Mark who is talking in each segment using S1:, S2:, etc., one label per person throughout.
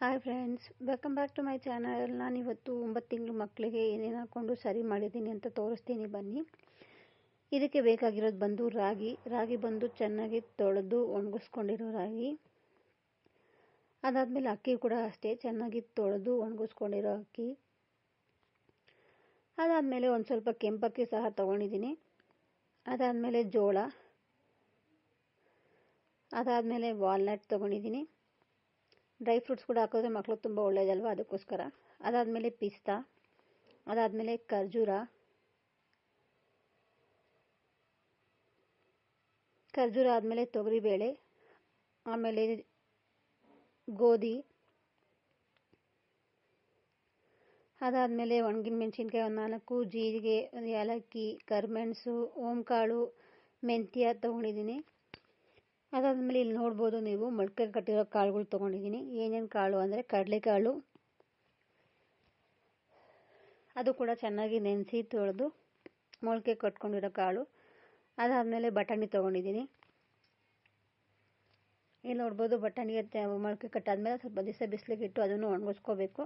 S1: Hi friends welcome back to my channel ನಾನು ಇವತ್ತು ಒಂಬತ್ತು ತಿಂಗಳು ಮಕ್ಕಳಿಗೆ ಏನೇನು ಹಾಕ್ಕೊಂಡು ಸರಿ ಮಾಡಿದ್ದೀನಿ ಅಂತ ತೋರಿಸ್ತೀನಿ ಬನ್ನಿ. ಇದಕ್ಕೆ ಬೇಕಾಗಿರೋದು ಬಂದು ರಾಗಿ. ರಾಗಿ ಬಂದು ಚೆನ್ನಾಗಿ ತೊಳೆದು ಒಣಗಿಸ್ಕೊಂಡಿರೋ ರಾಗಿ. ಅದಾದಮೇಲೆ ಅಕ್ಕಿ ಕೂಡ ಅಷ್ಟೇ ಚೆನ್ನಾಗಿ ತೊಳೆದು ಒಣಗಿಸ್ಕೊಂಡಿರೋ ಅಕ್ಕಿ. ಅದಾದಮೇಲೆ ಒಂದು ಸ್ವಲ್ಪ ಕೆಂಪಕ್ಕಿ ಸಹ ತೊಗೊಂಡಿದ್ದೀನಿ. ಅದಾದಮೇಲೆ ಜೋಳ. ಅದಾದಮೇಲೆ ವಾಲ್ನಟ್ ತೊಗೊಂಡಿದ್ದೀನಿ. ಡ್ರೈ ಫ್ರೂಟ್ಸ್ ಕೂಡ ಹಾಕಿದ್ರೆ ಮಕ್ಕಳು ತುಂಬ ಒಳ್ಳೆಯದಲ್ವ ಅದಕ್ಕೋಸ್ಕರ ಅದಾದಮೇಲೆ ಪಿಸ್ತಾ ಅದಾದಮೇಲೆ ಖರ್ಜೂರ ಖರ್ಜೂರ ಆದಮೇಲೆ ತೊಗರಿಬೇಳೆ ಆಮೇಲೆ ಗೋಧಿ ಅದಾದಮೇಲೆ ಒಣಗಿನ ಮೆಣಸಿನ್ಕಾಯಿ ಒಂದು ನಾಲ್ಕು ಜೀರಿಗೆ ಒಂದು ಏಲಕ್ಕಿ ಕರಿಮೆಣಸು ಓಂಕಾಳು ಮೆಂತ್ಯ ತೊಗೊಂಡಿದ್ದೀನಿ ಅದಾದಮೇಲೆ ಇಲ್ಲಿ ನೋಡ್ಬೋದು ನೀವು ಮೊಳಕೆ ಕಟ್ಟಿರೋ ಕಾಳುಗಳು ತೊಗೊಂಡಿದ್ದೀನಿ. ಏನೇನು ಕಾಳು ಅಂದರೆ ಕಡಲೆಕಾಳು. ಅದು ಕೂಡ ಚೆನ್ನಾಗಿ ನೆನೆಸಿ ತೊಳೆದು ಮೊಳಕೆ ಕಟ್ಕೊಂಡಿರೋ ಕಾಳು. ಅದಾದಮೇಲೆ ಬಟಾಣಿ ತೊಗೊಂಡಿದ್ದೀನಿ. ಇಲ್ಲಿ ನೋಡ್ಬೋದು ಬಟಾಣಿ ಮೊಳಕೆ ಕಟ್ಟಾದ್ಮೇಲೆ ಸ್ವಲ್ಪ ದಿವಸ ಬಿಸಿಲಿಗೆ ಇಟ್ಟು ಅದನ್ನು ಒಣಗಿಸ್ಕೋಬೇಕು.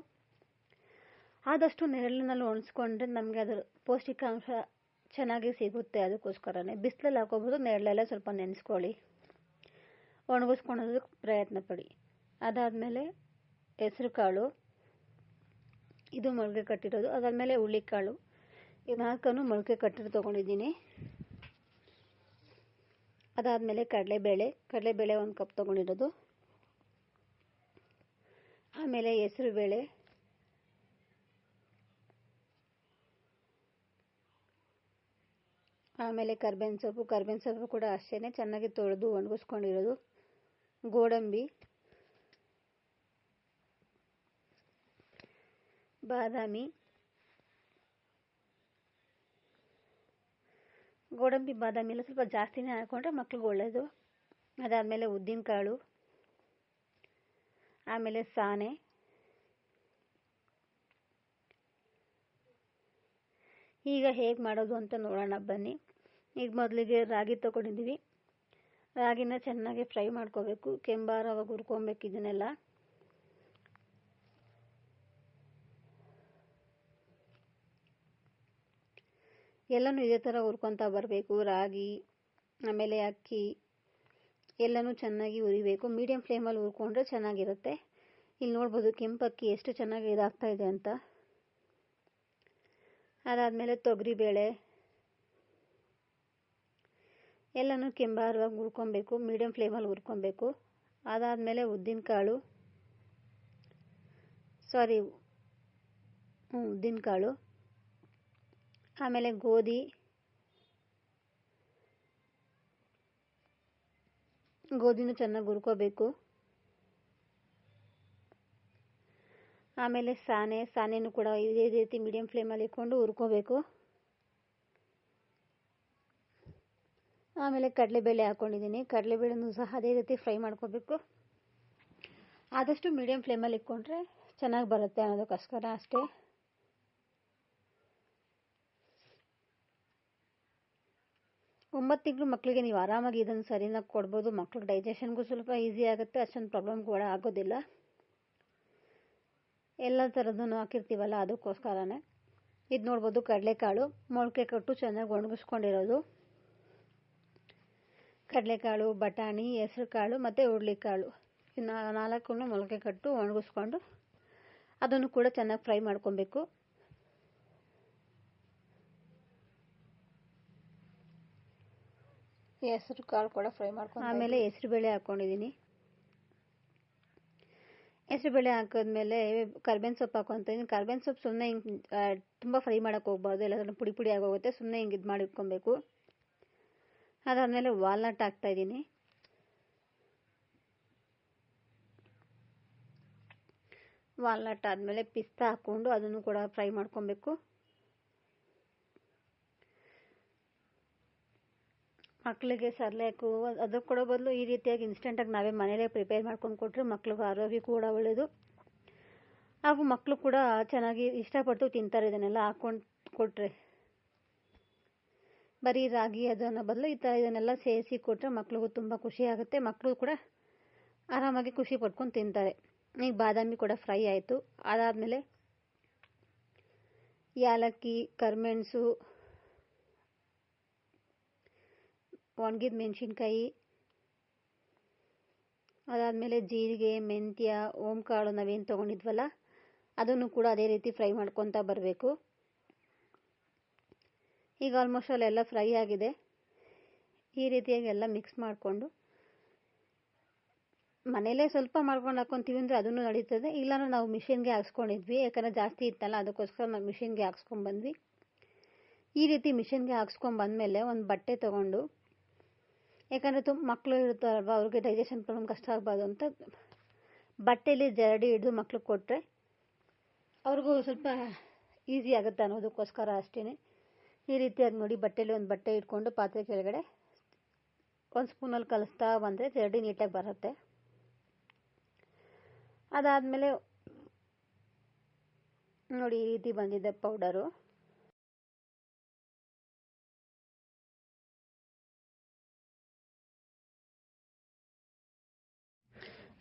S1: ಆದಷ್ಟು ನೆರಳಿನಲ್ಲಿ ಒಣಗಿಸ್ಕೊಂಡ್ರೆ ನಮಗೆ ಅದರ ಪೌಷ್ಟಿಕಾಂಶ ಚೆನ್ನಾಗಿ ಸಿಗುತ್ತೆ. ಅದಕ್ಕೋಸ್ಕರನೇ ಬಿಸಿಲಲ್ಲಿ ಹಾಕೋಬೋದು ನೆರಳಲ್ಲೇ ಸ್ವಲ್ಪ ನೆನೆಸ್ಕೊಳ್ಳಿ. ಒಣಗಿಸ್ಕೊಳೋದಕ್ಕೆ ಪ್ರಯತ್ನ ಪಡಿ. ಅದಾದಮೇಲೆ ಹೆಸ್ರು ಕಾಳು, ಇದು ಮೊಳಕೆ ಕಟ್ಟಿರೋದು. ಅದಾದಮೇಲೆ ಹುಳ್ಳಿಕಾಳು ಈ ನಾಲ್ಕನ್ನು ಮೊಳಕೆ ಕಟ್ಟಿರೋ ತೊಗೊಂಡಿದ್ದೀನಿ. ಅದಾದಮೇಲೆ ಕಡಲೆಬೇಳೆ. ಕಡಲೆಬೇಳೆ ಒಂದು ಕಪ್ ತೊಗೊಂಡಿರೋದು. ಆಮೇಲೆ ಹೆಸರು ಬೇಳೆ ಆಮೇಲೆ ಕರ್ಬೇವಿನ ಸೊಪ್ಪು. ಕರ್ಬೇವಿನ ಸೊಪ್ಪು ಕೂಡ ಅಷ್ಟೇ ಚೆನ್ನಾಗಿ ತೊಳೆದು ಒಣಗಿಸ್ಕೊಂಡಿರೋದು. ಗೋಡಂಬಿ ಬಾದಾಮಿ ಗೋಡಂಬಿ ಬಾದಾಮಿ ಎಲ್ಲ ಸ್ವಲ್ಪ ಜಾಸ್ತಿನೇ ಹಾಕೊಂಡ್ರೆ ಮಕ್ಳಿಗೆ ಒಳ್ಳೆಯದು ಅದಾದಮೇಲೆ ಉದ್ದಿನಕಾಳು ಆಮೇಲೆ ಸಾನೆ ಈಗ ಹೇಗೆ ಮಾಡೋದು ಅಂತ ನೋಡೋಣ ಬನ್ನಿ ಈಗ ಮೊದಲಿಗೆ ರಾಗಿ ತೊಗೊಂಡಿದ್ದೀವಿ ರಾಗಿನ ಚೆನ್ನಾಗಿ ಫ್ರೈ ಮಾಡ್ಕೋಬೇಕು. ಕೆಂಬಾರವಾಗಿ ಹುರ್ಕೊಬೇಕು ಇದನ್ನೆಲ್ಲ. ಎಲ್ಲನೂ ಇದೇ ಥರ ಹುರ್ಕೊತಾ ಬರಬೇಕು. ರಾಗಿ, ಆಮೇಲೆ ಅಕ್ಕಿ, ಎಲ್ಲನೂ ಚೆನ್ನಾಗಿ ಹುರಿಬೇಕು. ಮೀಡಿಯಂ ಫ್ಲೇಮಲ್ಲಿ ಹುರ್ಕೊಂಡ್ರೆ ಚೆನ್ನಾಗಿರುತ್ತೆ. ಇಲ್ಲಿ ನೋಡ್ಬೋದು ಕೆಂಪಕ್ಕಿ ಎಷ್ಟು ಚೆನ್ನಾಗಿ ಇದಾಗ್ತಾಯಿದೆ ಅಂತ. ಅದಾದಮೇಲೆ ತೊಗರಿಬೇಳೆ. ಎಲ್ಲನೂ ಕೆಂಬಾರವಾಗಿ ಹುರ್ಕೊಬೇಕು ಮೀಡಿಯಂ ಫ್ಲೇಮಲ್ಲಿ ಹುರ್ಕೊಬೇಕು. ಅದಾದಮೇಲೆ ಉದ್ದಿನಕಾಳು. ಸಾರಿ ಉದ್ದಿನಕಾಳು. ಆಮೇಲೆ ಗೋಧಿ. ಗೋಧಿನೂ ಚೆನ್ನಾಗಿ ಹುರ್ಕೋಬೇಕು. ಆಮೇಲೆ ಸಾನೆ, ಸಾನೆನೂ ಕೂಡ ಇದೇ ರೀತಿ ಮೀಡಿಯಂ ಫ್ಲೇಮಲ್ಲಿ ಇಟ್ಕೊಂಡು ಹುರ್ಕೋಬೇಕು. ಆಮೇಲೆ ಕಡಲೆಬೇಳೆ ಹಾಕ್ಕೊಂಡಿದ್ದೀನಿ ಕಡಲೆಬೇಳೆನೂ ಸಹ ಅದೇ ರೀತಿ ಫ್ರೈ ಮಾಡ್ಕೋಬೇಕು. ಆದಷ್ಟು ಮೀಡಿಯಂ ಫ್ಲೇಮಲ್ಲಿ ಇಟ್ಕೊಂಡ್ರೆ ಚೆನ್ನಾಗಿ ಬರುತ್ತೆ ಅನ್ನೋದಕ್ಕೋಸ್ಕರ ಅಷ್ಟೇ. ಒಂಬತ್ತು ತಿಂಗಳು ಮಕ್ಕಳಿಗೆ ನೀವು ಆರಾಮಾಗಿ ಇದನ್ನು ಸರಿನಾಗಿ ಕೊಡ್ಬೋದು. ಮಕ್ಳಿಗೆ ಡೈಜೆಷನ್ಗೂ ಸ್ವಲ್ಪ ಈಸಿ ಆಗುತ್ತೆ. ಅಷ್ಟೊಂದು ಪ್ರಾಬ್ಲಮ್ ಕೂಡ ಆಗೋದಿಲ್ಲ. ಎಲ್ಲ ಥರದ್ದು ಹಾಕಿರ್ತೀವಲ್ಲ ಅದಕ್ಕೋಸ್ಕರನೇ. ಇದು ನೋಡ್ಬೋದು ಕಡಲೆಕಾಳು. ಮೊಳಕೆ ಕಟ್ಟು ಚೆನ್ನಾಗಿ ಒಣಗಿಸ್ಕೊಂಡಿರೋದು. ಕಡಲೆಕಾಳು ಬಟಾಣಿ ಹೆಸರು ಕಾಳು ಮತ್ತು ಹುರುಳಿಕಾಳು ಇನ್ನು ನಾಲ್ಕನ್ನು ಮೊಳಕೆ ಕಟ್ಟು ಒಣಗಿಸ್ಕೊಂಡು ಅದನ್ನು ಕೂಡ ಚೆನ್ನಾಗಿ ಫ್ರೈ ಮಾಡ್ಕೊಬೇಕು. ಹೆಸರು ಕಾಳು ಕೂಡ ಫ್ರೈ ಮಾಡ್ಕೊಂಡು ಆಮೇಲೆ ಹೆಸರು ಬೇಳೆ ಹಾಕ್ಕೊಂಡಿದ್ದೀನಿ ಹೆಸರು ಬೇಳೆ ಹಾಕಿದ್ಮೇಲೆ ಕರ್ಬೇವಿನ ಸೊಪ್ಪು ಹಾಕೊತೀನಿ ಕರ್ಬೇವಿನ ಸೊಪ್ಪು ಸುಮ್ಮನೆ ಹಿಂಗೆ ತುಂಬ ಫ್ರೈ ಮಾಡೋಕ್ಕೆ ಹೋಗ್ಬಾರ್ದು. ಎಲ್ಲದನ್ನು ಪುಡಿ ಪುಡಿ ಆಗೋಗುತ್ತೆ. ಸುಮ್ಮನೆ ಹಿಂಗೆ ಇದು ಮಾಡಿ ಇಟ್ಕೊಬೇಕು. ಅದಾದಮೇಲೆ ವಾಲ್ನಟ್ ಹಾಕ್ತಾಯಿದ್ದೀನಿ ವಾಲ್ನಟ್ ಆದಮೇಲೆ ಪಿಸ್ತಾ ಹಾಕ್ಕೊಂಡು ಅದನ್ನು ಕೂಡ ಫ್ರೈ ಮಾಡ್ಕೊಬೇಕು. ಮಕ್ಕಳಿಗೆ ಸರ್ಲೇಕು ಅದು ಕೊಡೋ ಬದಲು ಈ ರೀತಿಯಾಗಿ ಇನ್ಸ್ಟೆಂಟಾಗಿ ನಾವೇ ಮನೆಯಲ್ಲೇ ಪ್ರಿಪೇರ್ ಮಾಡ್ಕೊಂಡು ಕೊಟ್ಟರೆ ಮಕ್ಳಿಗೂ ಆರೋಗ್ಯ ಕೂಡ ಒಳ್ಳೆಯದು ಹಾಗೂ ಮಕ್ಕಳು ಕೂಡ ಚೆನ್ನಾಗಿ ಇಷ್ಟಪಟ್ಟು ತಿಂತಾರೆ ಇದನ್ನೆಲ್ಲ ಹಾಕ್ಕೊಂಡು ಕೊಟ್ಟರೆ ಬರೀ ರಾಗಿ ಅದನ್ನ ಬದಲು ಈ ಥರ ಇದನ್ನೆಲ್ಲ ಸೇರಿಸಿ ಕೊಟ್ಟರೆ ಮಕ್ಳಿಗೂ ತುಂಬ ಖುಷಿ ಆಗುತ್ತೆ. ಮಕ್ಕಳು ಕೂಡ ಆರಾಮಾಗಿ ಖುಷಿ ಪಡ್ಕೊಂಡು ತಿಂತಾರೆ. ಈಗ ಬಾದಾಮಿ ಕೂಡ ಫ್ರೈ ಆಯಿತು. ಅದಾದಮೇಲೆ ಯಾಲಕ್ಕಿ, ಕರಿಮೆಣಸು, ಒಣಗಿದ ಮೆಣಸಿನ್ಕಾಯಿ, ಅದಾದಮೇಲೆ ಜೀರಿಗೆ, ಮೆಂತ್ಯ, ಓಂಕಾಳು ನಾವೇನು ತೊಗೊಂಡಿದ್ವಲ್ಲ, ಅದನ್ನು ಕೂಡ ಅದೇ ರೀತಿ ಫ್ರೈ ಮಾಡ್ಕೊತಾ ಬರಬೇಕು. ಈಗ ಆಲ್ಮೋಸ್ಟ್ ಅಲ್ಲೆಲ್ಲ ಫ್ರೈ ಆಗಿದೆ. ಈ ರೀತಿಯಾಗಿ ಎಲ್ಲ ಮಿಕ್ಸ್ ಮಾಡಿಕೊಂಡು ಮನೇಲೇ ಸ್ವಲ್ಪ ಮಾಡ್ಕೊಂಡು ಹಾಕ್ಕೊಂತೀವಿ ಅಂದರೆ ಅದನ್ನು ನಡೀತದೆ. ಇಲ್ಲಾಂದ್ರೆ ನಾವು ಮಿಷಿನ್ಗೆ ಹಾಕ್ಸ್ಕೊಂಡಿದ್ವಿ. ಯಾಕಂದರೆ ಜಾಸ್ತಿ ಇತ್ತಲ್ಲ, ಅದಕ್ಕೋಸ್ಕರ ನಾವು ಮಿಷಿನ್ಗೆ ಹಾಕ್ಸ್ಕೊಂಡ್ಬಂದ್ವಿ ಈ ರೀತಿ ಮಿಷಿನ್ಗೆ ಹಾಕ್ಸ್ಕೊಂಡ್ಬಂದ್ಮೇಲೆ ಒಂದು ಬಟ್ಟೆ ತೊಗೊಂಡು, ಯಾಕಂದರೆ ತುಂಬ ಮಕ್ಕಳು ಇರ್ತಾರಲ್ವ, ಅವ್ರಿಗೆ ಡೈಜೆಷನ್ ಪ್ರಾಬ್ಲಮ್ ಕಷ್ಟ ಆಗಬಾರ್ದು ಅಂತ ಬಟ್ಟೆಯಲ್ಲಿ ಜರಡಿ ಹಿಡಿದು ಮಕ್ಳಿಗೆ ಕೊಟ್ಟರೆ ಅವ್ರಿಗೂ ಸ್ವಲ್ಪ ಈಸಿ ಆಗುತ್ತೆ ಅನ್ನೋದಕ್ಕೋಸ್ಕರ ಅಷ್ಟೇ ಈ ರೀತಿಯಾಗಿ ನೋಡಿ ಬಟ್ಟೆಲಿ ಒಂದು ಬಟ್ಟೆ ಇಟ್ಕೊಂಡು ಪಾತ್ರೆ ಕೆಳಗಡೆ ಒಂದು ಸ್ಪೂನಲ್ಲಿ ಕಲಿಸ್ತಾ ಬಂದರೆ ಜರಡಿ ನೀಟಾಗಿ ಬರುತ್ತೆ. ಅದಾದಮೇಲೆ ನೋಡಿ ಈ ರೀತಿ ಬಂದಿದೆ ಪೌಡರು.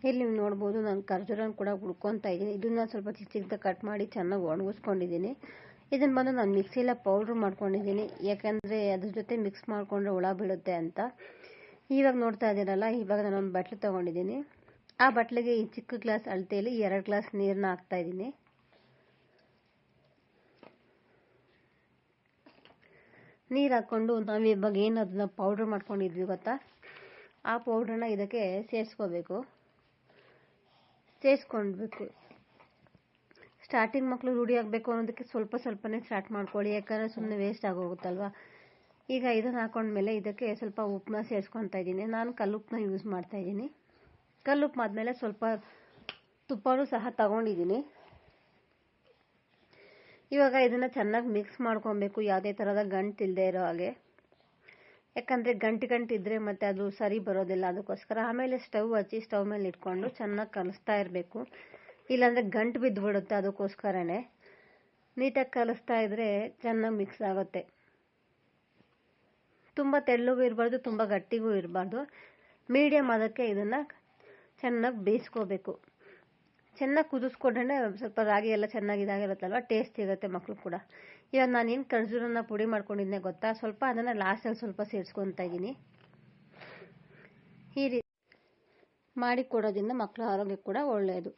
S1: ಇಲ್ಲಿ ನೀವು ನೋಡ್ಬೋದು ನಾನು ಖರ್ಜೂರನ ಕೂಡ ಹುಡ್ಕೊತಾ ಇದ್ದೀನಿ. ಇದನ್ನ ಸ್ವಲ್ಪ ಚಿಕ್ಕ ಚಿಕ್ಕದಾಗಿ ಕಟ್ ಮಾಡಿ ಚೆನ್ನಾಗಿ ಒಣಗಿಸ್ಕೊಂಡಿದ್ದೀನಿ. ಇದನ್ನು ಬಂದು ನಾನು ಮಿಕ್ಸಿಲ್ಲ ಪೌಡ್ರ್ ಮಾಡ್ಕೊಂಡಿದ್ದೀನಿ ಯಾಕಂದರೆ ಅದ್ರ ಜೊತೆ ಮಿಕ್ಸ್ ಮಾಡಿಕೊಂಡ್ರೆ ಹುಳ ಬೀಳುತ್ತೆ ಅಂತ. ಇವಾಗ ನೋಡ್ತಾ ಇದ್ದೀರಲ್ಲ ಇವಾಗ ನಾನು ಒಂದು ಬಟ್ಲು ತೊಗೊಂಡಿದ್ದೀನಿ ಆ ಬಟ್ಲಿಗೆ ಈ ಚಿಕ್ಕ ಗ್ಲಾಸ್ ಅಳತೆಯಲ್ಲಿ ಎರಡು ಗ್ಲಾಸ್ ನೀರನ್ನ ಹಾಕ್ತಾ ಇದ್ದೀನಿ ನೀರು ಹಾಕ್ಕೊಂಡು ನಾವು ಇವಾಗ ಏನು ಅದನ್ನ ಪೌಡ್ರ್ ಮಾಡ್ಕೊಂಡಿದ್ವಿ ಗೊತ್ತಾ? ಆ ಪೌಡ್ರನ್ನ ಇದಕ್ಕೆ ಸೇರಿಸ್ಕೋಬೇಕು. ಸೇರಿಸ್ಕೊಳ್ಬೇಕು ಸ್ಟಾರ್ಟಿಂಗ್ ಮಕ್ಕಳು ರೂಢಿ ಆಗಬೇಕು ಅನ್ನೋದಕ್ಕೆ ಸ್ವಲ್ಪ ಸ್ವಲ್ಪನೇ ಸ್ಟಾರ್ಟ್ ಮಾಡ್ಕೊಳ್ಳಿ. ಯಾಕಂದರೆ ಸುಮ್ಮನೆ ವೇಸ್ಟ್ ಆಗೋಗುತ್ತಲ್ವ ಈಗ ಇದನ್ನು ಹಾಕೊಂಡ್ಮೇಲೆ ಇದಕ್ಕೆ ಸ್ವಲ್ಪ ಉಪ್ಪನ್ನ ಸೇರಿಸ್ಕೊತಾ ಇದ್ದೀನಿ. ನಾನು ಕಲ್ಲುಪ್ಪನ್ನ ಯೂಸ್ ಮಾಡ್ತಾ ಇದ್ದೀನಿ. ಕಲ್ಲುಪ್ಪು ಆದಮೇಲೆ ಸ್ವಲ್ಪ ತುಪ್ಪನೂ ಸಹ ತಗೊಂಡಿದ್ದೀನಿ. ಇವಾಗ ಇದನ್ನು ಚೆನ್ನಾಗಿ ಮಿಕ್ಸ್ ಮಾಡ್ಕೊಬೇಕು. ಯಾವುದೇ ಥರದ ಗಂಟು ಇಲ್ಲದೆ ಇರೋ ಹಾಗೆ. ಯಾಕಂದರೆ ಗಂಟು ಗಂಟು ಇದ್ದರೆ ಮತ್ತು ಅದು ಸರಿ ಬರೋದಿಲ್ಲ. ಅದಕ್ಕೋಸ್ಕರ ಆಮೇಲೆ ಸ್ಟವ್ ಹಚ್ಚಿ ಸ್ಟವ್ ಮೇಲೆ ಇಟ್ಕೊಂಡು ಚೆನ್ನಾಗಿ ಕಲಿಸ್ತಾ ಇರಬೇಕು. ಇಲ್ಲಾಂದರೆ ಗಂಟು ಬಿದ್ದುಬಿಡುತ್ತೆ ಅದಕ್ಕೋಸ್ಕರನೇ. ನೀಟಾಗಿ ಕಲಿಸ್ತಾ ಇದ್ದರೆ ಚೆನ್ನಾಗಿ ಮಿಕ್ಸ್ ಆಗುತ್ತೆ. ತುಂಬ ತೆಳ್ಳಗೂ ಇರಬಾರ್ದು, ತುಂಬ ಗಟ್ಟಿಗೂ ಇರಬಾರ್ದು. ಮೀಡಿಯಮ್ ಅದಕ್ಕೆ ಇದನ್ನು ಚೆನ್ನಾಗಿ ಬೇಯಿಸ್ಕೋಬೇಕು. ಚೆನ್ನಾಗಿ ಕುದಿಸ್ಕೊಂಡ್ರೆ ಸ್ವಲ್ಪ ರಾಗಿ ಎಲ್ಲ ಚೆನ್ನಾಗಿ ಇದಾಗಿರುತ್ತಲ್ವ ಟೇಸ್ಟ್ ಸಿಗುತ್ತೆ ಮಕ್ಕಳು ಕೂಡ. ಇವಾಗ ನಾನೇನು ಖರ್ಜೂರನ್ನ ಪುಡಿ ಮಾಡ್ಕೊಂಡಿದ್ದೆ ಗೊತ್ತಾ? ಸ್ವಲ್ಪ ಅದನ್ನು ಲಾಸ್ಟಲ್ಲಿ ಸ್ವಲ್ಪ ಸೇರಿಸ್ಕೊತಾ ಇದ್ದೀನಿ. ಈ ರೀತಿ ಮಾಡಿ ಕೊಡೋದ್ರಿಂದ ಮಕ್ಕಳ ಆರೋಗ್ಯ ಕೂಡ ಒಳ್ಳೆಯದು.